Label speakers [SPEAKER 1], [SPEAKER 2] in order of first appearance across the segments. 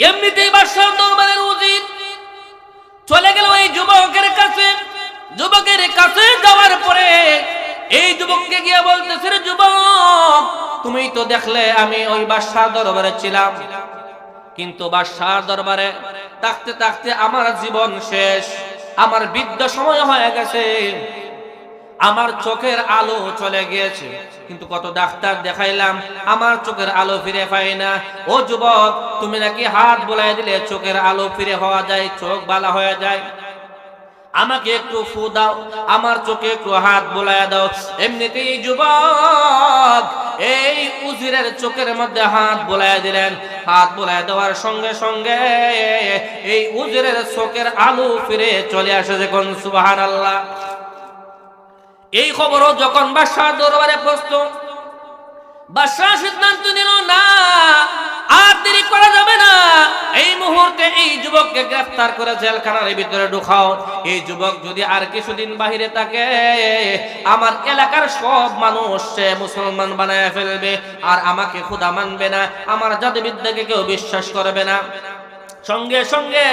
[SPEAKER 1] এমনিতেই বাদশাহ দরবারের উচিত চলে গেল এই যুবকের কাছে। যুবকের কাছে যাওয়ার পরে এই যুবককে গিয়ে বলতেছে যুবক তুমি তো দেখলে আমি ওই বাদশাহ দরবারে ছিলাম। কিন্তু বাদশাহ দরবারে থাকতে থাকতে আমার জীবন শেষ। আমার বৃদ্ধ সময় হয়ে গেছে। আমার চোখের আলো চলে গিয়েছে। কিন্তু কত ডাক্তার দেখাইলাম, আমার চোখের আলো ফিরে পাই না। ও যুবক, তুমি নাকি হাত বোলাই দিলে চোখের আলো ফিরে হওয়া যায়, চোখ বালা হয়ে যায়? আমাকে একটু ফু দাও, আমার চোখে একটু হাত বোলায় দাও। এমনিতেই যুবক, এই উজিরের চোখের মধ্যে হাত বোলায় দিলেন। হাত বোলায় দেওয়ার সঙ্গে সঙ্গে এই উজিরের চোখের আলো ফিরে চলে আসে যখন সুবাহান আল্লাহ এই খবরও যখন বাদশাহ দরবারে পৌঁছত বাদশাহ সিদ্ধান্ত নিল, না, আর দেরি করা যাবে না। এই মুহূর্তে এই যুবককে গ্রেফতার করে জেলখানার ভিতরে ঢুকাও। এই যুবক যদি আর কিছুদিন বাহিরে থাকে, আমার এলাকার সব মানুষ সে মুসলমান বানায় ফেলবে। আর আমাকে খুদা মানবে না, আমার জাতিবিদ্যাকে কেউ বিশ্বাস করবে না। সঙ্গে সঙ্গে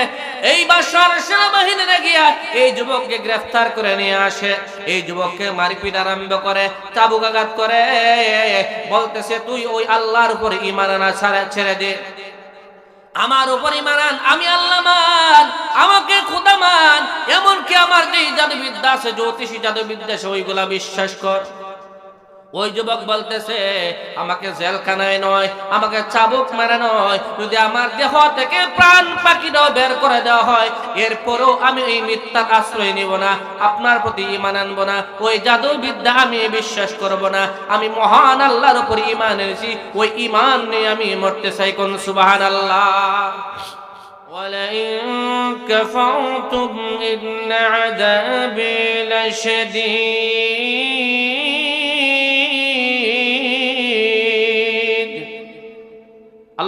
[SPEAKER 1] এই বাসার সেনাবাহিনীরা গিয়া এই যুবককে গ্রেফতার করে নিয়ে আসে। এই যুবককে মারপিট আরম্ভ করে চাবুকাঘাত করে। বলতেছে, তুই ওই আল্লাহর উপর ইমান আনা ছাড়া দে। আমার উপর ইমানান আমি আল্লাহ মান আমাকে খুদা মান এমনকি আমার যে জাদুবিদ্যা আছে, জ্যোতিষী জাদুবিদ্যা আছে ওইগুলা বিশ্বাস কর। ওই যুবক বলতেছে আমাকে জেলখানায় নয় আমাকে চাবুক মারা নয় যদি আমার দেহ থেকে প্রাণ পাখিটাও বের করে দেওয়া হয় এরপরেও আমি এই মিথ্যার আশ্রয় নিব না আপনার প্রতি ইমান আনবো না ওই জাদু বিদ্যা আমি বিশ্বাস করব না আমি মহান আল্লাহর উপর ইমান এনেছি ওই ইমান নিয়ে আমি মরতে চাই কোন সুবাহান আল্লাহ ولئن كفرتم إن عذابي لشديد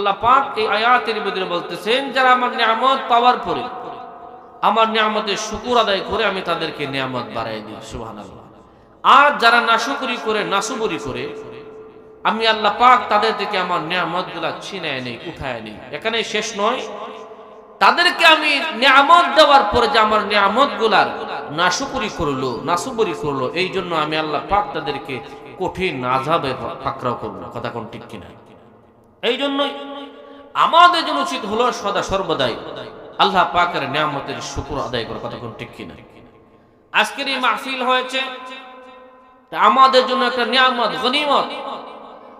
[SPEAKER 1] আল্লাহ পাক এই আয়াতের ভিতরে বলতেছেন, যারা আমার নিয়ামত পাওয়ার পরে, আমার নিয়ামতের শুকুর আদায় করে আমি তাদেরকে নিয়ামত বাড়াই দিই, সুবহানাল্লাহ। আর যারা নাশুকুরি করে, নাসুবুরি করে, আমি আল্লাহ পাক তাদের থেকে আমার নিয়ামতগুলা ছিনায় নেই, উঠায় নেই। এখানে শেষ নয়, তাদেরকে আমি নিয়ামত দেওয়ার পরে যে আমার নিয়ামতগুলার নাশুকুরি করল, নাসুবুরি করল, এই জন্য আমি আল্লাহ পাক তাদেরকে কঠিন আজাবে পাকড়াও করব কথা কোন ঠিক কিনা? এই জন্যই আমাদের জন্য উচিত হলো সদা সর্বদাই আল্লাহ পাকের নিয়ামতের শুকুর আদায় করা কথা কোন ঠিক কিনা আজকের এই মাহফিল হয়েছে তা আমাদের জন্য একটা নিয়ামত গনিমত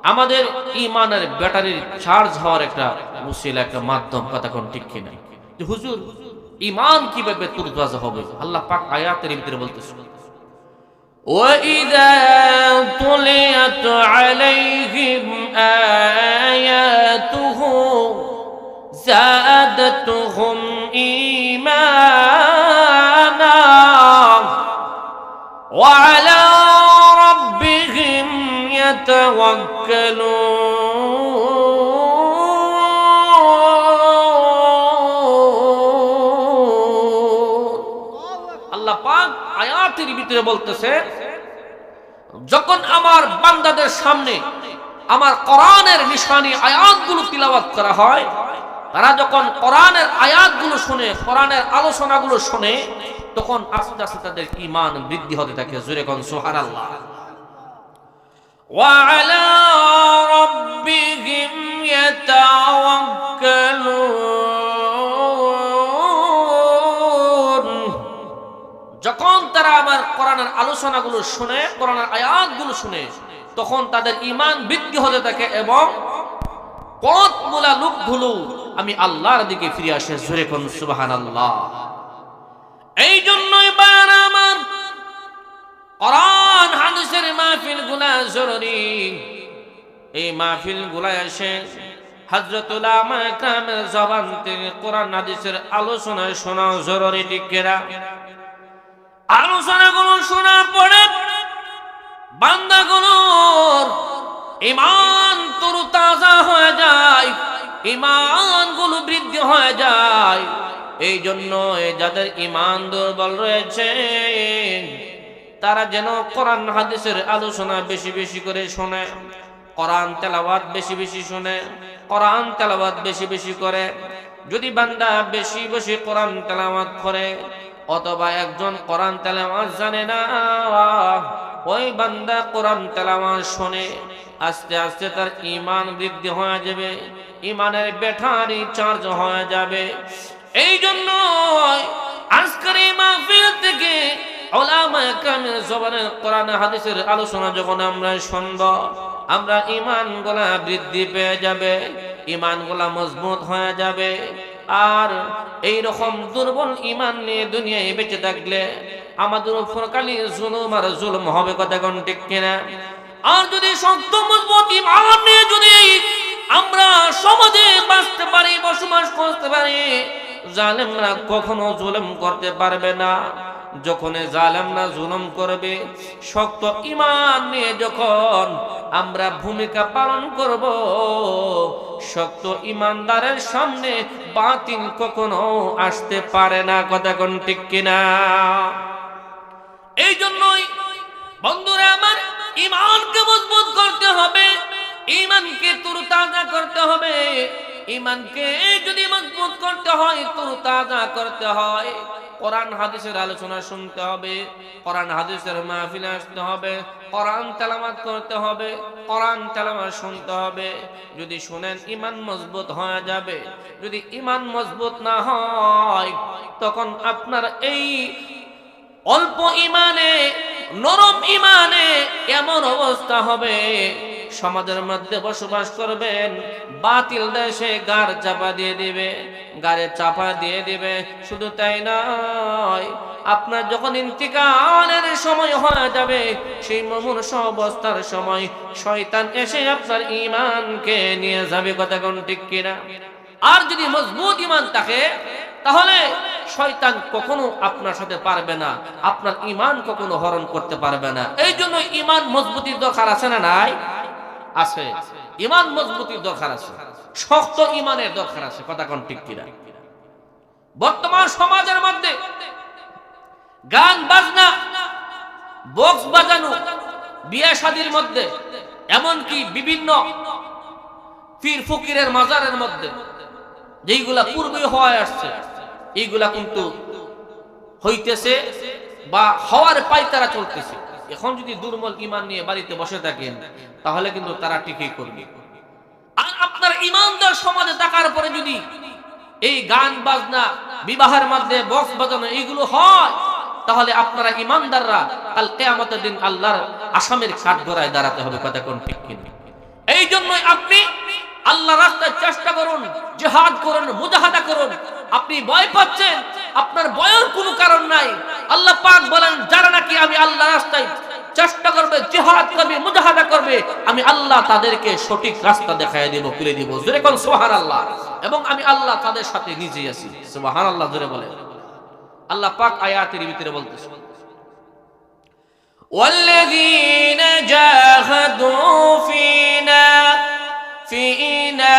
[SPEAKER 1] আমাদের ইমানের ব্যাটারির চার্জ হওয়ার একটা মুসিল একটা মাধ্যম কথা কোন ঠিক কিনা যে হুজুর ইমান কিভাবে তুরতাজা হবে আল্লাহ পাক আয়াতের ভিতরে বলতেছে وإذا تليت عليهم آياته زادتهم إيمانا وعلى ربهم يتوكلون আল্লাহ পাক আয়াতের ভিতরে বলতেছে যখন আমার বান্দাদের সামনে আমার কোরআনের নিশানি আয়াতগুলো তিলাওয়াত করা হয় তারা যখন কোরআনের আয়াতগুলো শুনে কোরআনের আলোচনাগুলো শুনে তখন আস্তে আস্তে তাদের ইমান বৃদ্ধি হতে থাকে জুরে কোন সুবহানাল্লাহ وعلى ربهم يتوكلون যখন তারা আমার কোরআনের আলোচনাগুলো শুনে কোরআনের আয়াতগুলো শুনে তখন তাদের ইমান বৃদ্ধি হতে থাকে এবং পথমূলা লোকগুলো আমি আল্লাহর দিকে ফিরে আসে জোরে কোন সুবাহান আল্লাহ এই জন্যই বার আমার কোরআন, হাদিসের মাহফিলগুলা জরুরি। এই মাহফিলগুলা এসে হজরতুল আমাকামের জবান থেকে কোরআন, হাদিসের আলোচনা শোনা জরুরি টিকেরা আলোচনাগুলো শোনার পরে বান্দাগুলোর ইমান তরু তাজা হয়ে যায় ইমানগুলো বৃদ্ধি হয়ে যায়। এই জন্য যাদের ইমান দুর্বল রয়েছে, তারা যেন কোরআন হাদিসের আলোচনা বেশি বেশি করে শোনে, কোরআন তেলাওয়াত বেশি বেশি শুনে, কোরআন তেলাওয়াত বেশি বেশি করে। যদি বান্দা বেশি বেশি কোরআন তেলাওয়াত করে, অথবা একজন কোরআন তেলাওয়াত জানে না ওই বান্দা কোরআন তেলাওয়াত শোনে আস্তে আস্তে তার ইমান বৃদ্ধি হয়ে যাবে ইমানের ব্যাটারি চার্জ হয়ে যাবে। এই জন্য আজকের এই মাহফিল থেকে হাদিসের আলোচনা যখন আমরা আমরা ইমান গোলা বৃদ্ধি পেয়ে যাবে ইমান গোলা মজবুত হয়ে যাবে। আর এই রকম দুর্বল ইমান নিয়ে দুনিয়ায় বেঁচে থাকলে আমাদের উপর খালি জুলুম আর জুলুম হবে কথা কোন ঠিক কিনা? আর যদি শক্ত, মজবুত ইমান নিয়ে যদি আমরা সমাজে বাঁচতে পারি, বসবাস করতে পারি, জালেমরা কখনো জুলুম করতে পারবে না। যখন জালেমরা জুলুম করবে, শক্ত ইমান নিয়ে যখন আমরা ভূমিকা পালন করব, শক্ত ইমানদারের সামনে বাতিল কখনো আসতে পারে না, কথা কোন ঠিক কিনা? এই জন্যই বন্ধুরা আমার ইমানকে মজবুত করতে হবে ইমানকে তুরতাজা করতে হবে। ইমানকে যদি মজবুত করতে হয়, তুরতাজা করতে হয়। কোরআন, হাদিসের আলোচনা শুনতে হবে, কোরআন, হাদিসের মাহফিলে আসতে হবে, কোরআন তেলামাত করতে হবে, কোরআন তেলামাত শুনতে হবে। যদি শুনেন ইমান মজবুত হয়ে যাবে, যদি ইমান মজবুত না হয়, তখন আপনার এই অল্প ইমানে নরম ইমানে এমন অবস্থা হবে সমাজের মধ্যে বসবাস করবেন, বাতিল দেশে গার চাপা দিয়ে দিবে, গারে চাপা দিয়ে দিবে, শুধু তাই নয়, আপনার যখন ইন্তিকালের সময় হয়ে যাবে, সেই মমূর্ষ অবস্থার সময় শয়তান এসে আপনার ইমানকে নিয়ে যাবে, কথা কোন ঠিক কিনা? আর যদি মজবুত ইমান থাকে, তাহলে শয়তান কখনো আপনার সাথে পারবে না, আপনার ইমান কখনো হরণ করতে পারবে না। এই জন্য ইমান মজবুতির দরকার আছে না নাই? আছে। ইমান মজবুতির দরকার আছে। শক্ত ইমানের দরকার আছে। কথা কোন ঠিক কিনা? বর্তমান সমাজের মধ্যে গান, বাজনা, বক্স বাজানো, বিয়া শাদির মধ্যে, এমনকি বিভিন্ন পীর ফকিরের মাজারের মধ্যে যেইগুলা পূর্বে হওয়ায় আসছে, এইগুলা কিন্তু হইতেছে বা হওয়ার পাইতারা চলতেছে। এখন যদি দুর্বল ইমান নিয়ে বাড়িতে বসে থাকেন, তাহলে কিন্তু তারা টিকেই করবে। আর আপনার ইমানদার সমাজে থাকার পরে যদি এই গান, বাজনা, বিবাহের মধ্যে বক্স বাজানো এইগুলো হয়, তাহলে আপনারা ইমানদাররা কাল কেয়ামতের দিন আল্লাহর আসামের কাঠ গড়ায় দাঁড়াতে হবে, কথা কোন ঠিক কিনা এই জন্যই আপনি আল্লাহ রাস্তায় চেষ্টা করুন, জেহাদ করুন, মুজাহাদা করুন আপনি ভয় পাচ্ছেন আপনার ভয়ের কোনো কারণ নাই আল্লাহ পাক বলেন যারা নাকি আমি আল্লাহ রাস্তায় চেষ্টা করবে জেহাদ করবে মুজাহাদা করবে আমি আল্লাহ তাদেরকে সঠিক রাস্তা দেখায় দেব খুলে দিব জোরে কোন সোহান আল্লাহ এবং আমি আল্লাহ তাদের সাথে নিজেই আছি সোহান আল্লাহ জোরে বলে আল্লাহ পাক আয়াতের ভিতরে বলতেছে والذين جاهدوا فينا فينا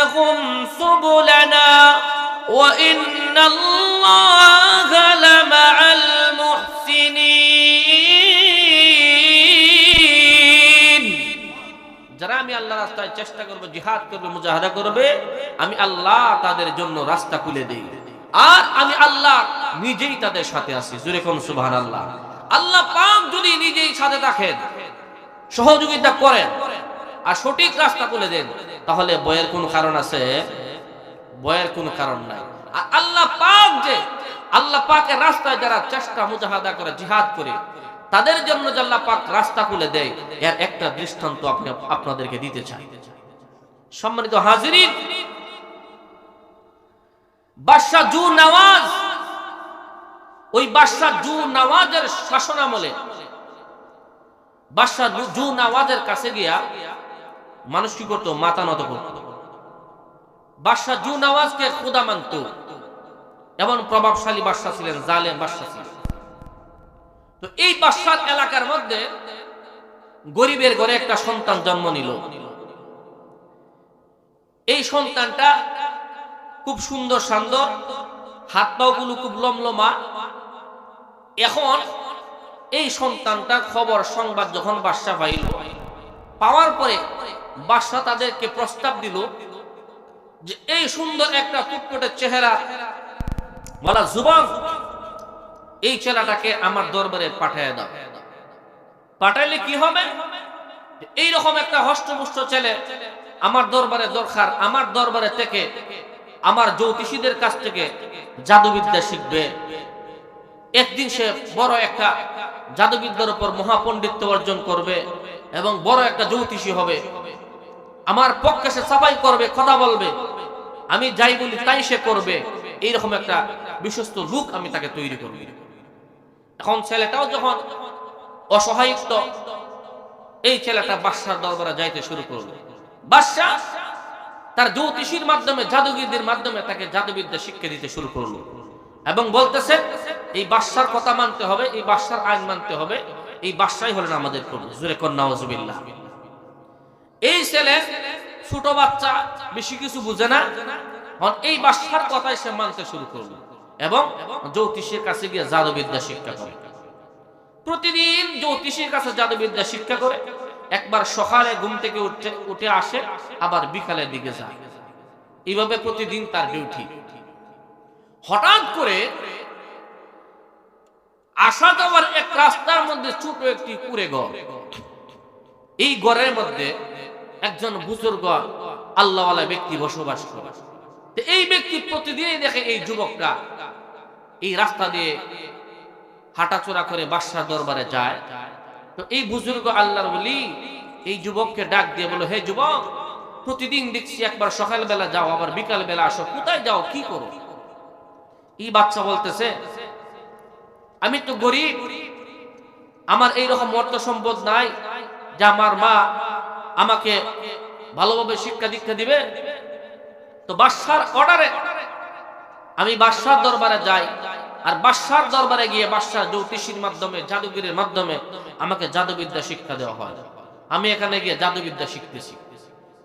[SPEAKER 1] لنهدينهم سبلنا وإن الله لمع المحسنين যারা আমি আল্লাহ রাস্তায় চেষ্টা করবো জিহাদ করবে মুজাহাদা করবে আমি আল্লাহ তাদের জন্য রাস্তা খুলে দেই আর আমি আল্লাহ নিজেই তাদের সাথে আছি জুরে কোন সুবহান আল্লাহ আল্লাহ পাক যদি নিজেই সাথে থাকেন সহযোগিতা করেন আর সঠিক রাস্তা খুলে দেন তাহলে বয়ের কোন কারণ আছে? বয়ের কোন কারণ নাই। আল্লাহ পাক যে, আল্লাহ পাকের রাস্তায় যারা চেষ্টা মুজাহাদা করে, জিহাদ করে, তাদের জন্য যে আল্লাহ পাক রাস্তা খুলে দেয়, এর একটা দৃষ্টান্ত আপনি আপনাদেরকে দিতে চাই। সম্মানিত হাজিরিন, বাদশাহ জু নওয়াজ, ওই বাদশাহ জু নওয়াজের শাসন আমলে বাদশাহ জু নওয়াজের কাছে গিয়া মানুষ কি করতো? মাথা নত করত। বাদশাহ জু নওয়াজকে খুদা মানত। এমন প্রভাবশালী বাদশাহ ছিলেন, জালেম বাদশাহ ছিলেন। তো এই বাদশার এলাকার মধ্যে গরিবের ঘরে একটা সন্তান জন্ম নিল। এই সন্তানটা খুব সুন্দর সুন্দর, হাত পাগুলো খুব লমলমা। এখন এই সন্তানটার খবর সংবাদ যখন বাদশা পাইল, পাওয়ার পরে বাদশাহ তাদেরকে প্রস্তাব দিল যে এই সুন্দর একটা ফুটফুটে চেহারা বলা যুবক এই ছেলেটাকে আমার দরবারে পাঠিয়ে দাও। পাঠাইলে কি হবে? এইরকম একটা হষ্টপুষ্ট ছেলে আমার দরবারে দরকার, আমার দরবারে থেকে আমার জ্যোতিষীদের কাছ থেকে জাদুবিদ্যা শিখবে। একদিন সে বড় একটা জাদুবিদ্যার উপর মহাপণ্ডিত্য অর্জন করবে এবং বড় একটা জ্যোতিষী হবে। আমার পক্ষে সে সাফাই করবে, কথা বলবে। আমি যাই বলি তাই সে করবে। এইরকম একটা বিশ্বস্ত লোক আমি তাকে তৈরি করব। এখন ছেলেটাও যখন অসহায়িত, এই ছেলেটা বাদশার দরবারে যাইতে শুরু করল। বাদশাহ তার জ্যোতিষীর মাধ্যমে, জাদুগিরদের মাধ্যমে তাকে জাদুবিদ্যা শিক্ষা দিতে শুরু করল এবং বলতেছে, এই বাদশার কথা মানতে হবে, এই বাদশার আইন মানতে হবে, এই বাদশাই হলেন আমাদের প্রভু। জুরে কন্যা এই ছেলে ছোট বাচ্চা, বেশি কিছু বুঝে না। এই বাদশার কথাই সে মানতে শুরু করল এবং জ্যোতিষীর কাছে গিয়ে জাদুবিদ্যা শিক্ষা করে। প্রতিদিন জ্যোতিষীর কাছে জাদুবিদ্যা শিক্ষা করে। একবার সকালে ঘুম থেকে উঠে উঠে আসে, আবার বিকালের দিকে যায়। এইভাবে প্রতিদিন তার ডিউটি হঠাৎ করে আসা যাওয়ার এক রাস্তার মধ্যে ছোট একটি কুড়ে ঘর। এই ঘরের মধ্যে একজন বুজুর্গ আল্লাহওয়ালা ব্যক্তি বসবাস করে। এই ব্যক্তি প্রতিদিনই দেখে এই যুবকটা এই রাস্তা দিয়ে হাঁটাচোরা করে বাদশাহ দরবারে যায়। তো এই বুজুর্গ আল্লাহর বলি এই যুবককে ডাক দিয়ে বলো, হে যুবক, প্রতিদিন দেখছি একবার সকালবেলা যাও, আবার বিকাল বেলা আসো। কোথায় যাও? কি করো? এই বাচ্চা বলতেছে, আমি তো গরিব, আমার এইরকম অর্থ সম্পদ নাই যে আমার মা আমাকে ভালোভাবে শিক্ষা দীক্ষা দিবে? তো বাদশার অর্ডারে আমি বাদশার দরবারে যাই, আর বাদশার দরবারে গিয়ে বাদশার জ্যোতিষীর মাধ্যমে, জাদুগিরির মাধ্যমে আমাকে জাদুবিদ্যা শিক্ষা দেওয়া হয়। আমি এখানে গিয়ে জাদুবিদ্যা শিখতেছি।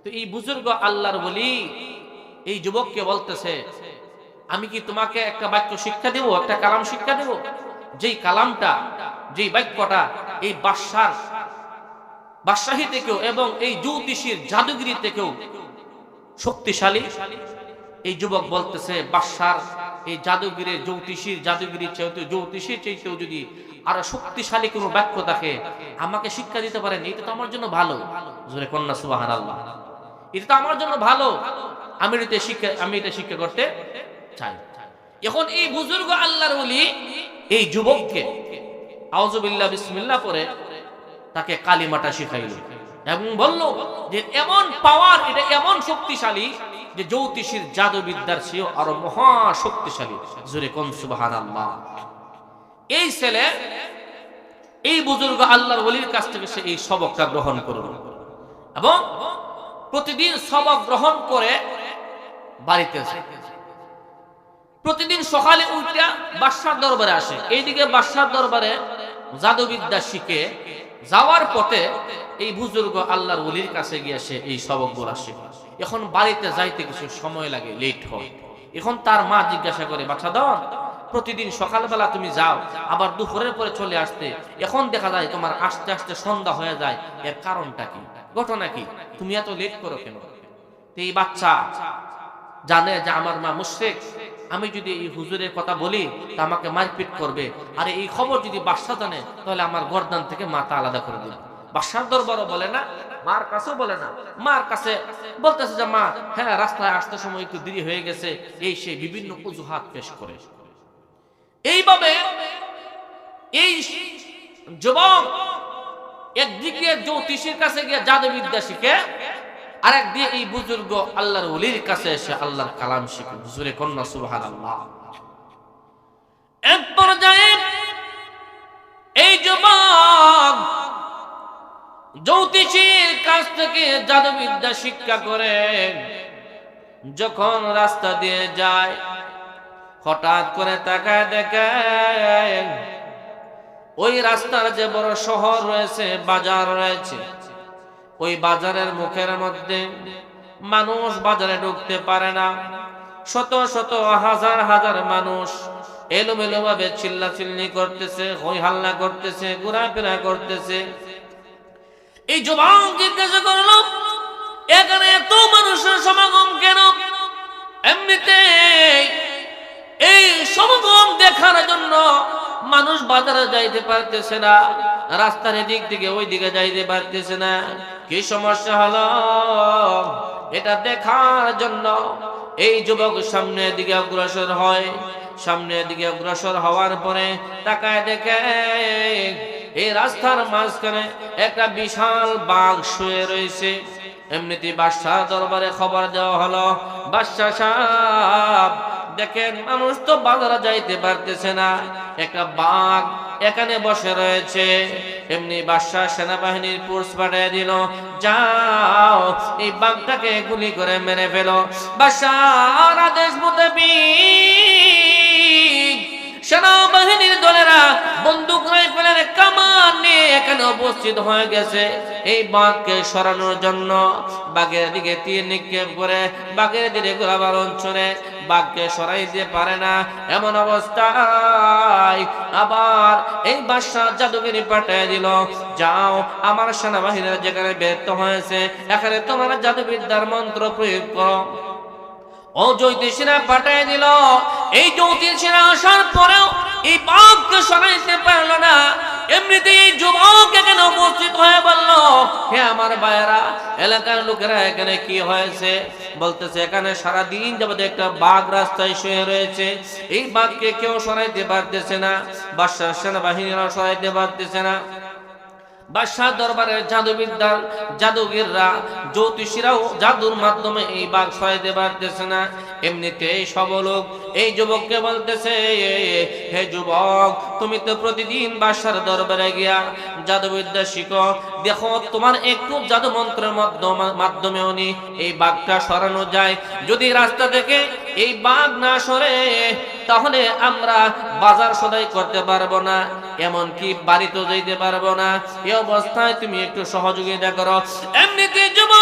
[SPEAKER 1] তো এই বুজুর্গ আল্লাহর বলি এই যুবককে বলতেছে, আমি কি তোমাকে একটা বাক্য শিক্ষা দেব, একটা কালাম শিক্ষা দেব? যেই কালামটা, যেই বাক্যটা এই বাদশার বাদশাহী থেকেও এবং এই জ্যোতিষীর জাদুগিরি থেকেও শক্তিশালী। এই যুবক বলতেছে, বাদশার এই জাদুগিরের জ্যোতিষীর জাদুগিরির চাইতে জ্যোতিষীর চাইতেও যদি আরও শক্তিশালী কোনো বাক্য থাকে, আমাকে শিক্ষা দিতে পারেন, এটা তো আমার জন্য ভালো। জোরে কন্যা সুবাহান আল্লাহ এটা তো আমার জন্য ভালো। আমি এটা শিক্ষা, আমি এটা শিক্ষা করতে চাই। এখন এই বুজুর্গ আল্লাহর বলি এই যুবককে আউজুবিল্লাহ বিসমিল্লাহ করে তাকে কালিমাটা শিখাইল এবং বলল যে এমন পাওয়ার, এটা এমন শক্তিশালী যে জ্যোতিষীর জাদুবিদ্যার চেয়েও আরও মহা শক্তিশালী জোরে কোন সুবাহান আল্লাহ এই ছেলে, এই বুজুর্গ আল্লাহর ওলির কাছ থেকে সে এই সবকটা গ্রহণ করল এবং প্রতিদিন সবক গ্রহণ করে বাড়িতে প্রতিদিন সকালে উঠা বাদশার দরবারে আসে। এইদিকে বাদশার দরবারে জাদুবিদ্যা শিখে যাওয়ার পথে এই বুজুর্গ আল্লাহর ওলির কাছে গিয়ে সে এই সবকগুলা শিখে এখন বাড়িতে যাইতে কিছু সময় লাগে লেট হয়। এখন তার মা জিজ্ঞাসা করে বাচ্চা দন, প্রতিদিন সকালবেলা তুমি যাও, আবার দুপুরের পরে চলে আসতে। এখন দেখা যায় তোমার আস্তে আস্তে সন্ধ্যা হয়ে যায়, এর কারণটা কি? ঘটনা কি? তুমি এত লেট করো কেন? এই বাচ্চা জানে যে আমার মা মুশ্রেক আমি যদি এই হুজুরের কথা বলি, তা আমাকে মারপিট করবে। আর এই খবর যদি বাদশা জানে, তাহলে আমার গর্দান থেকে মাথা আলাদা করে দিবে। বাদশার দরবারও বলে না, মার কাছেও বলে না। মার কাছে বলতেছে যে, মা হ্যাঁ রাস্তায় আসতে সময় একটু দেরি হয়ে গেছে। এই সে বিভিন্ন অজুহাত পেশ করে। এইভাবে এই যুবক একদিকে জ্যোতিষীর কাছে গিয়ে জাদুবিদ্যা শিখে আর একদিকে এই বুজুর্গ আল্লাহর ওলির কাছে এসে আল্লাহর কালাম শিখে হুজুরে কন্যা সুবহান আল্লাহ এক পর্যায়ে এই যুবক জ্যোতিষীর কাছ থেকে জাদুবিদ্যা শিক্ষা করে যখন রাস্তা দিয়ে যায়, হঠাৎ করে তাকায় দেখে ওই রাস্তার যে বড় শহর রয়েছে, বাজার রয়েছে ওই বাজারের মুখের মধ্যে মানুষ বাজারে ঢুকতে পারে না। শত শত হাজার হাজার মানুষ এলোমেলো ভাবে চিল্লা চিল্লি করতেছে হই হাল্লা করতেছে, ঘোরাফেরা করতেছে। এই যুবক জিজ্ঞাসা করল, এখানে এত মানুষের সমাগম কেন? এমনিতে এই সমাগম দেখার জন্য মানুষ বাজারে যাইতে পারতেছে না, রাস্তার এদিক থেকে ওই দিকে যাইতে পারতেছে না। কি সমস্যা হলো? এটা দেখার জন্য এই যুবক সামনের দিকে অগ্রসর হয়। সামনের দিকে অগ্রসর হওয়ার পরে তাকায় দেখে এই রাস্তার মাঝখানে একটা বিশাল বাঘ শুয়ে রয়েছে। এমনিতে বাদশাহ দরবারে খবর দেওয়া হলো, বাদশাহ সাহেব দেখেন মানুষ তো বাজারে যাইতে পারতেছে না। একটা বাঘ এখানে বসে রয়েছে। এমনি বাদশাহ সেনাবাহিনীর ফোর্স পাঠিয়ে দিল, যাও। এই বাঘটাকে গুলি করে মেরে ফেলো। বাদশাহ আদেশ মোতাবিক সেনাবাহিনীর দলেরা বন্দুক রাইফেলের কামান নিয়ে এখানে উপস্থিত হয়ে গেছে। এই বাঘকে সরানোর জন্য বাঘের দিকে তীর নিক্ষেপ করে বাঘের দিকে গোলাবারণ ছড়ে বাঘকে সরাইতে পারে না। এমন অবস্থায় আবার এই বাদশাহ জাদুগিরি পাঠিয়ে দিল, যাও, আমার সেনাবাহিনীরা যেখানে ব্যর্থ হয়েছে, এখানে তোমার জাদুবিদ্যার মন্ত্র প্রয়োগ করো। ও জ্যোতিষীরা পাঠিয়ে দিল এই জ্যোতিষীরা আসার পরেও এই বাঘকে সরাইতে পারল না। এমনিতে এই যুবক এখানে উপস্থিত হয়ে বলল, হে আমার ভাইয়েরা, এলাকার লোকেরা এখানে কি হয়েছে? বলতেছে, এখানে সারা দিন যাবত একটা বাঘ রাস্তায় শুয়ে রয়েছে। এই বাঘকে কেউ সরাইতে পারতেছে না। বাদশাহ সেনাবাহিনীরা সরাইতে পারতেছে না। বাদশাহ দরবারের জাদুবিদ্যার জাদুগিররা, জ্যোতিষীরাও জাদুর মাধ্যমে এই বাঘ সরাইতে পারতেছে না। এমনিতে সব লোক এই যুবককে বলতেছে, হে যুবক, তুমি তো প্রতিদিন বাদশার দরবারে গিয়া জাদুবিদ্যা শিখো। দেখো, তোমার একটু জাদু মন্ত্রের মাধ্যমে উনি এই বাঘটা সরানো যায়। যদি রাস্তা থেকে এই বাঘ না সরে, তাহলে আমরা বাজার সদাই করতে পারব না। এমনকি বাড়িতে যেতে পারব না। এ অবস্থায় তুমি একটু সহযোগিতা করো। এমনিতে যুবক,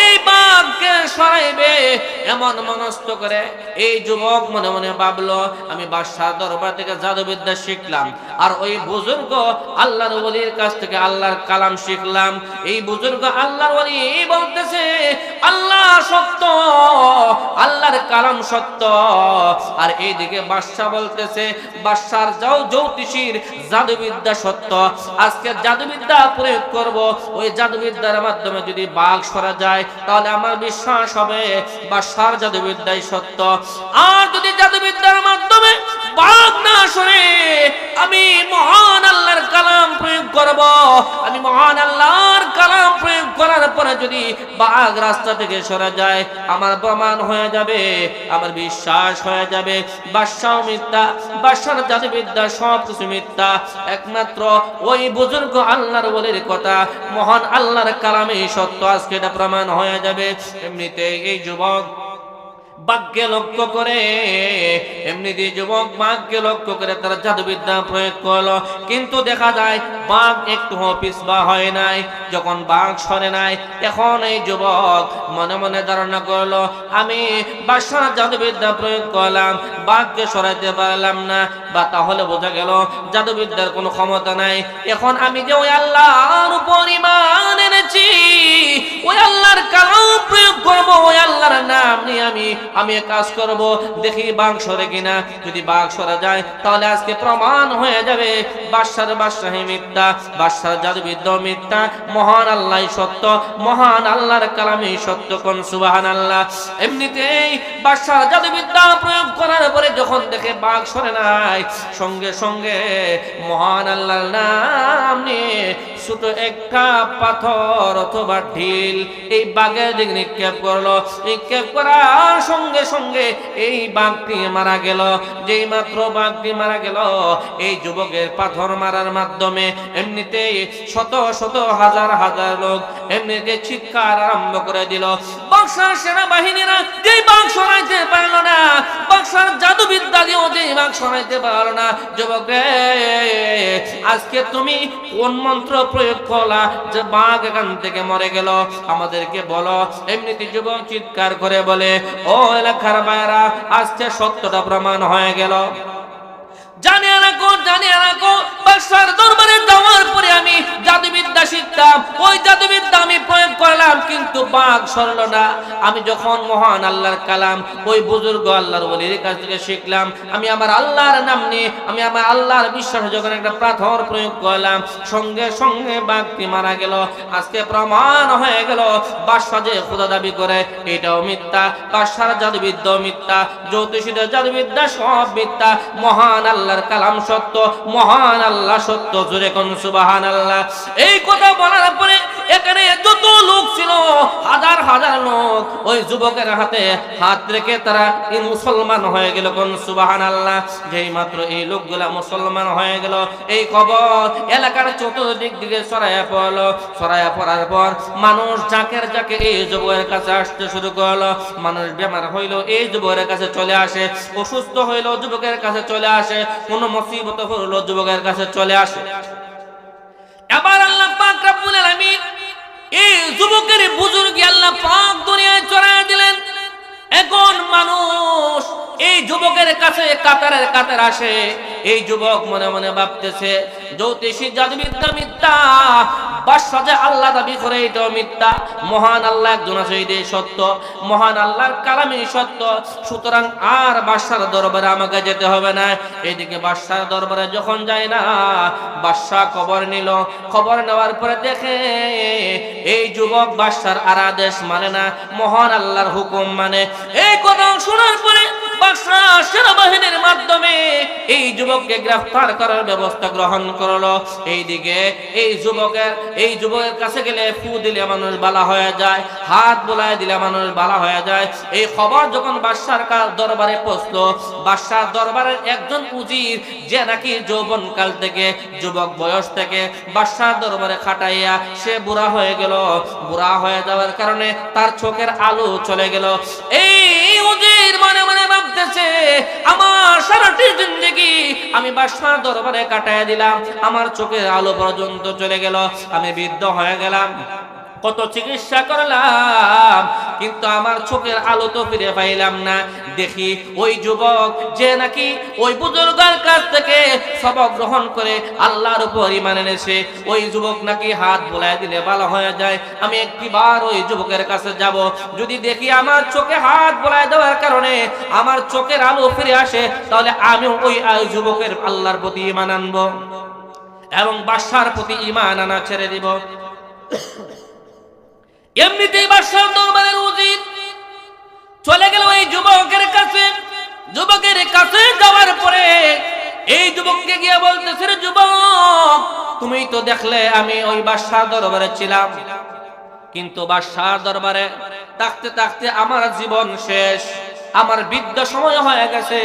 [SPEAKER 1] এই বাঘকে সরাইবে এমন মনস্থ করে। এই যুবক মনে মনে ভাবলো, আমি বাদশাহ দরবার থেকে জাদুবিদ্যা শিখলাম। আর ওই বুজুর্গ আল্লাহর ওলির কাছ থেকে আল্লাহর কালাম শিখলাম। এই বুজুর্গ আল্লাহর ওলি বলতেছে, আল্লাহ সত্য, আল্লাহর কালাম সত্য। আর এইদিকে বাদশাহ বলতেছে, বাদশার যাও জ্যোতিষীর জাদুবিদ্যা সত্য। আজকে জাদুবিদ্যা প্রয়োগ করব। ওই জাদুবিদ্যার মাধ্যমে যদি বাঘ সরা যায়, তাহলে আমার বিশ্বাস হবে বাদশার জাদুবিদ্যাই সত্য। আর যদি জাদুবিদ্যার মাধ্যমে বাঘ না সরে আমি মহান আল্লাহর কালাম প্রয়োগ করব। আমি মহান আল্লাহর কালাম প্রয়োগ করার পরে যদি বাঘ রাস্তা থেকে সরে যায়, আমার প্রমাণ হয়ে যাবে, আমার বিশ্বাস হয়ে যাবে। মিথ্যা বাদশার সব কিছু মিথ্যা। একমাত্র ওই বুজুর্গ আল্লাহর বলির কথা, মহান আল্লাহর কালামে সত্য, আজকে এটা প্রমাণ হয়ে যাবে। এমনিতে এই যুবক বাক্যে লক্ষ্য করে, এমনিতে যুবক বাঘকে লক্ষ্য করে তারা জাদুবিদ্যা প্রয়োগ করল। কিন্তু দেখা যায়, বাঘ একটু পিছবা হয় নাই। যখন বাঘ সরে নাই, এখন এই যুবক মনে মনে ধারণা করল, আমি বাসার জাদুবিদ্যা প্রয়োগ করলাম, বাঘকে সরাইতে পারলাম না। বা তাহলে বোঝা গেল, জাদুবিদ্যার কোনো ক্ষমতা নাই। এখন আমি যে ওই আল্লাহর উপর ইমান এনেছি, ওই আল্লাহর কালাম প্রয়োগ করব, ওই আল্লাহর নিয়ে আমি আমি কাজ করব। দেখি বাঘ সরে কিনা। যদি বাঘ সরে যায়, তাহলে আজকে প্রমাণ হয়ে যাবে। বাদশার বাদশাহী মিথ্যা, বাদশার জাদুবিদ্যা মিথ্যা। মহান আল্লাহ সত্য, মহান আল্লাহর কালামে সত্য কোন সুবাহান আল্লাহ এমনিতেই বাদশার জাদুবিদ্যা প্রয়োগ করার পরে যখন দেখে বাঘ সরে নাই, সঙ্গে সঙ্গে মহান আল্লাহর নাম নিয়ে ছোট একটা পাথর অথবা ঢিল এই বাঘের দিকে নিক্ষেপ করল। নিক্ষেপ করার সঙ্গে সঙ্গে এই বাঘটি মারা গেল। যেই মাত্র বাঘটি মারা গেল এই যুবকের পাথর মারার মাধ্যমে এমনিতে শত শত হাজার হাজার লোক এমনিতে চিৎকার আরম্ভ করে দিল। বক্সার সেনাবাহিনীরা যেই বাঘ সরাইতে পারল না বক্সার জাদুবিদ্যা দিয়েও যেই বাঘ সরাইতে পারল না যুবক রে, আজকে তুমি কোন মন্ত্র প্রয়োগ করলা? যে বাঘ এখান থেকে মরে গেল। আমাদেরকে বলো। এমনিতে যুবক চিৎকার করে বলে, ও এলাকার বাইরা আজকে সত্যটা প্রমাণ হয়ে গেল। জানিয়ে আমি যখন মহান আল্লাহর কালাম, ওই বুজুর্গ আল্লাহর ওলির কাছ থেকে শিখলাম, আমি আমার আল্লাহর নাম নিয়ে, আমি আমার আল্লাহর বিশ্বাসে যখন একটা পাথর প্রয়োগ করলাম, সঙ্গে সঙ্গে বাঘটি মারা গেল। আজকে প্রমাণ হয়ে গেল খোদা দাবি করে, এটাও মিথ্যা মিথ্যা জাদুবিদ্যা সব মিথ্যা, মহান আল্লাহর কালাম সত্য, মহান আল্লাহ সত্য, জোরে কোন সুবাহান আল্লাহ এই কথা বলার পরে এখানে যত লোক ছিল হাজার হাজার লোক ওই যুবকের হাতে হাত রেখে তারা এই মুসলমান হয়ে গেল কোন সুবাহান আল্লাহ যেই মাত্র এই লোকগুলা মুসলমান হয়ে গেল, এই খবর এলাকার চতুর্দিক দিকে ছড়াইয়া পড়ল। ছড়াইয়া পড়ার পর মানুষ জাকের জাকে এই যুবকের কাছে আসতে শুরু করল। মানুষ বেমার হইল, এই যুবকের কাছে চলে আসে। অসুস্থ হইল, যুবকের কাছে চলে আসে। কোন মুসিবত হইল, যুবকের কাছে চলে আসে। এবার আল্লাহ পাক রব্বুল আলামিন এই যুবকের বুজুর্গি আল্লাহ পাক দুনিয়ায় চড়ায় দিলেন। এখন মানুষ, এই যুবকের কাছে কাতারের কাতার আসে। এই যুবক মনে মনে ভাবতেছে, জ্যোতিষী জাদুবিদ্যা মিথ্যা বাদশাহ যে আল্লাহ দাবি করে এটাও মিথ্যা। মহান আল্লাহ একজন আছে সত্য। মহান আল্লাহর কালামই সত্য। সুতরাং আর বাদশার দরবারে আমাকে যেতে হবে না। এইদিকে বাদশার দরবারে যখন যায় না, বাদশাহ খবর নিল। খবর নেওয়ার পরে দেখে, এই যুবক বাদশার আর আদেশ মানে না, মহান আল্লাহর হুকুম মানে। এই কথা শোনার পরে সেনাবাহিনীর মাধ্যমে এই যুবককে গ্রেফতার করার ব্যবস্থা গ্রহণ করল। এইদিকে এই যুবকের এই যুবকের কাছে গেলে ফু দিলে মানুষ বালা হয়ে যায়, হাত বোলায় দিলে মানুষ বালা হয়ে যায়। এই খবর যখন বাদশার দরবারে বাদশার দরবারের একজন উজির, যে নাকি থেকে, যুবক বয়স থেকে বাদশার দরবারে খাটাইয়া সে বুড়া হয়ে গেল। বুড়া হয়ে যাওয়ার কারণে তার চোখের আলো চলে গেল। এই উজির মনে মনে ভাবতেছে, আমার সারাটি জিন্দগি আমি বাদশার দরবারে কাটায় দিলাম, আমার চোখের আলো পর্যন্ত চলে গেল, আমি বৃদ্ধ হয়ে গেলাম। কত চিকিৎসা করলাম, কিন্তু আমার চোখের আলো তো ফিরে পাইলাম না। দেখি ওই যুবক যে নাকি ওই বুজুর্গের কাছ থেকে সবক গ্রহণ করে আল্লাহর উপর ইমান এনেছে। ওই যুবক নাকি হাত বোলাই দিলে ভালো হয়ে যায়। আমি একটিবার ওই যুবকের কাছে যাব। যদি দেখি আমার চোখে হাত বোলাই দেওয়ার কারণে আমার চোখের আলো ফিরে আসে, তাহলে আমিও ওই ওই যুবকের আল্লাহর প্রতি ইমান আনব এবং বাদশার প্রতি ইমান আনা ছেড়ে দিব। এমনিতেই বাদশাহ দরবারের উচিত চলে গেল ওই যুবকের কাছে। যুবকের কাছে যাওয়ার পরে এই যুবককে গিয়ে বলতেছে "রে যুবক, তুমি তো দেখলে আমি ওই বাদশাহ দরবারে ছিলাম। কিন্তু বাদশাহ দরবারে থাকতে থাকতে আমার জীবন শেষ। আমার বৃদ্ধ সময় হয়ে গেছে।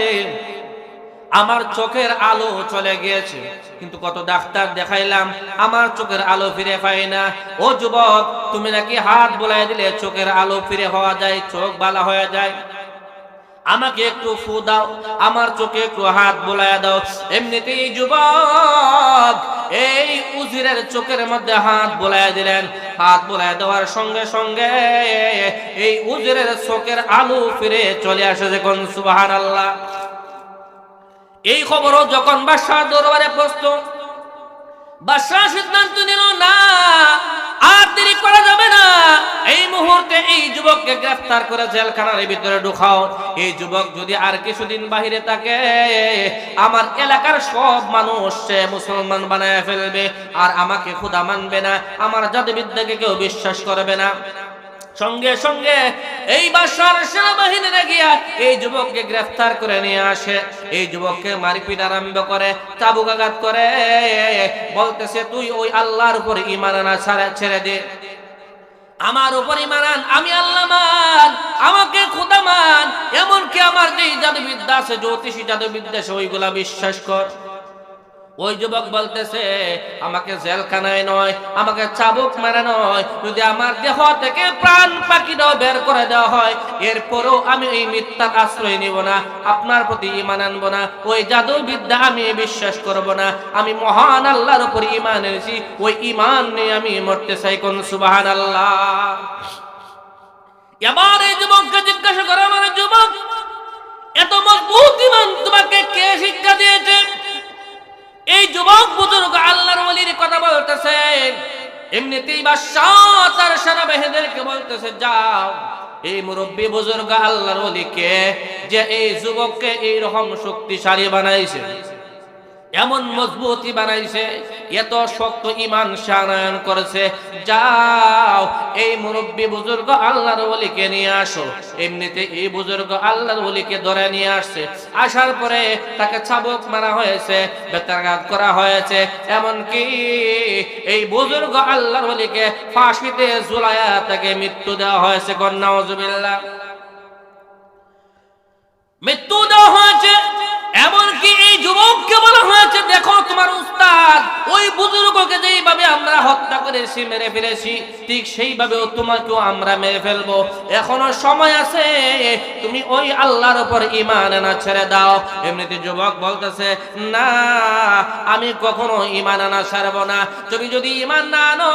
[SPEAKER 1] আমার চোখের আলো চলে গিয়েছে। কিন্তু কত ডাক্তার দেখাইলাম, আমার চোখের আলো ফিরে পাই না। ও যুবক, তুমি নাকি হাত বোলাই দিলে চোখের আলো ফিরে হওয়া যায়, চোখ বালা হয়ে যায়? আমাকে একটু ফু দাও, আমার চোখে একটু হাত বোলায় দাও। এমনিতেই যুবক, এই উজিরের চোখের মধ্যে হাত বোলায় দিলেন। হাত বোলায় দেওয়ার সঙ্গে সঙ্গে এই উজিরের চোখের আলো ফিরে চলে আসে যখন সুবাহান আল্লাহ এই খবরও যখন বাদশাহ দরবারে পৌঁছতো, বাদশাহ সিদ্ধান্ত নিল, না, আর দেরি করা যাবে না। এই মুহূর্তে এই যুবককে গ্রেফতার করে জেলখানার ভিতরে ঢুকাও। এই যুবক যদি আর কিছুদিন বাহিরে থাকে, আমার এলাকার সব মানুষ সে মুসলমান বানায় ফেলবে, আর আমাকে খুদা মানবে না, আমার জাদুবিদ্যাকে কেউ বিশ্বাস করবে না। সঙ্গে সঙ্গে এই বাসার সেনাবাহিনীরা গিয়া এই যুবককে গ্রেফতার করে নিয়ে আসে। এই যুবককে মারপিট আরম্ভ করে চাবুকাঘাত করে। বলতেছে, তুই ওই আল্লাহর উপর ইমান আনা ছাড়া দে। আমার উপর ইমান আমি আল্লাহ মান, আমাকে খোদা মান। এমনকি আমার যে জাদুবিদ্যা আছে, জ্যোতিষী জাদুবিদ্যা আছে ওইগুলা বিশ্বাস কর। ওই যুবক বলতেছে, আমাকে জেলখানায় নয়, আমাকে চাবুক মারা নয়। যদি আমার দেহ থেকে প্রাণ পাখিটাও বের করে দেওয়া হয়, এরপরেও আমি এই মিথ্যার আশ্রয় নিব না, আপনার প্রতি ইমান আনব না, ওই জাদু বিদ্যা আমি বিশ্বাস করব না। আমি মহান আল্লাহর উপর ইমান এনেছি, ওই ইমান নিয়ে আমি মরতে চাই কোন সুবাহান আল্লাহ এবার এই যুবককে জিজ্ঞাসা করে, আমার যুবক, এত মজবুত ইমান তোমাকে কে শিক্ষা দিয়েছে? এই যুবক বুজুর্গ আল্লাহর ওলির কথা বলতেছে। এমনিতেই বাদশাহ তার বেহেদেরকে বলতেছে, যাও, এই মুরব্বী বুজুর্গ আল্লাহর ওলিকে যে এই যুবককে এই রকম শক্তিশালী বানাইছে। এমন মজবুতি বানাইছে, এত শক্ত ইমান সারায়ণ করেছে। যাও, এই মুরব্বী বুজুর্গ আল্লাহর ওলিকে নিয়ে আসো। এমনিতে এই বুজুর্গ আল্লাহর ওলিকে ধরে নিয়ে আসছে। আসার পরে তাকে ছাবক মারা হয়েছে, বেতারাঘাত করা হয়েছে। এমনকি এই বুজুর্গ আল্লাহর ওলিকে ফাঁসিতে ঝুলায়া তাকে মৃত্যু দেওয়া হয়েছে কন্যা মৃত্যু দেওয়া হয়েছে, এমনকি এই যুবককে বলা হয়েছে দেখো তোমার উস্তাদ ওই বুজুর্গকে যেইভাবে আমরা করেছি মেরে ফেলেছি, ঠিক সেইভাবেও তোমাকেও আমরা মেরে ফেলব। এখনও সময় আছে, তুমি ওই আল্লাহর উপর ইমান আনা ছেড়ে দাও। এমনিতে যুবক বলতেছে, না, আমি কখনো ইমান আনা ছাড়বো না। তুমি যদি ইমান না আনো,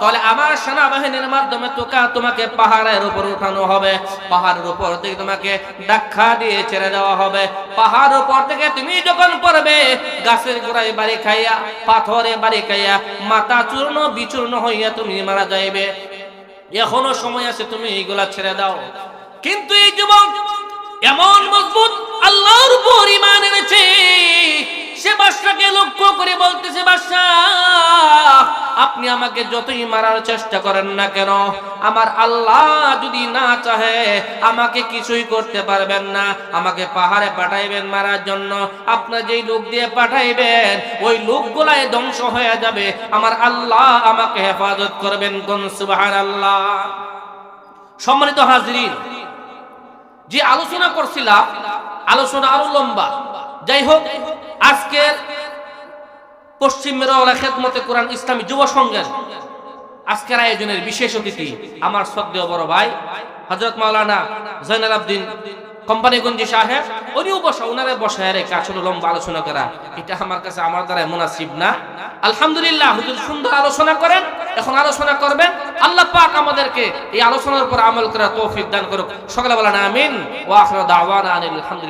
[SPEAKER 1] তাহলে আমার সেনাবাহিনীর মাধ্যমে তোকা তোমাকে পাহাড়ের উপর উঠানো হবে। পাহাড়ের উপর থেকে তোমাকে ডাক্কা দিয়ে ছেড়ে দেওয়া হবে। পাহাড় উপর থেকে তুমি যখন পড়বে, গাছের গোড়ায় বাড়ি খাইয়া, পাথরে বাড়ি খাইয়া, মাথা চূর্ণ, বিচূর্ণ হইয়া তুমি মারা যাইবে। এখনও সময় আছে, তুমি এইগুলা ছেড়ে দাও। কিন্তু এই যুবক এমন মজবুত আল্লাহর উপর ইমান এনেছে সে বাদশাকে লক্ষ্য করে বলতেছে, বাদশাহ, আপনি আমাকে যতই মারার চেষ্টা করেন না কেন, আমার আল্লাহ যদি না চাহে, আমাকে কিছুই করতে পারবেন না। আমাকে পাহাড়ে পাঠাইবেন মারার জন্য। আপনার যেই লোক দিয়ে পাঠাইবেন, ওই লোকগুলাই ধ্বংস হয়ে যাবে। আমার আল্লাহ আমাকে হেফাজত করবেন কোন সুবাহান আল্লাহ সম্মানিত হাজরিন, যে আলোচনা করছিলাম, আলোচনা আরও লম্বা। যাই হোক আজকের পশ্চিম মেরওয়ালা খেদমতে কোরআন ইসলামী যুব সংঘের আজকের আয়োজনের বিশেষ অতিথি আমার শ্রদ্ধেয় বড় ভাই হজরত মাওলানা জৈনাল আবদিন কোম্পানিগঞ্জি সাহেব। উনিও বসা ওনারে বসায় রেখে আসলে লম্বা আলোচনা করা। এটা আমার কাছে আমার দ্বারা মুনাসিব না। আলহামদুলিল্লাহ, হুজুর সুন্দর আলোচনা করেন, এখন আলোচনা করবেন। আল্লাহ পাক আমাদেরকে এই আলোচনার উপর আমল করা তৌফিক দান করুক। সকালে বলেন আমিন। ওয়া আখিরু দাওয়ানা আনিল আলহামদুলিল্লাহ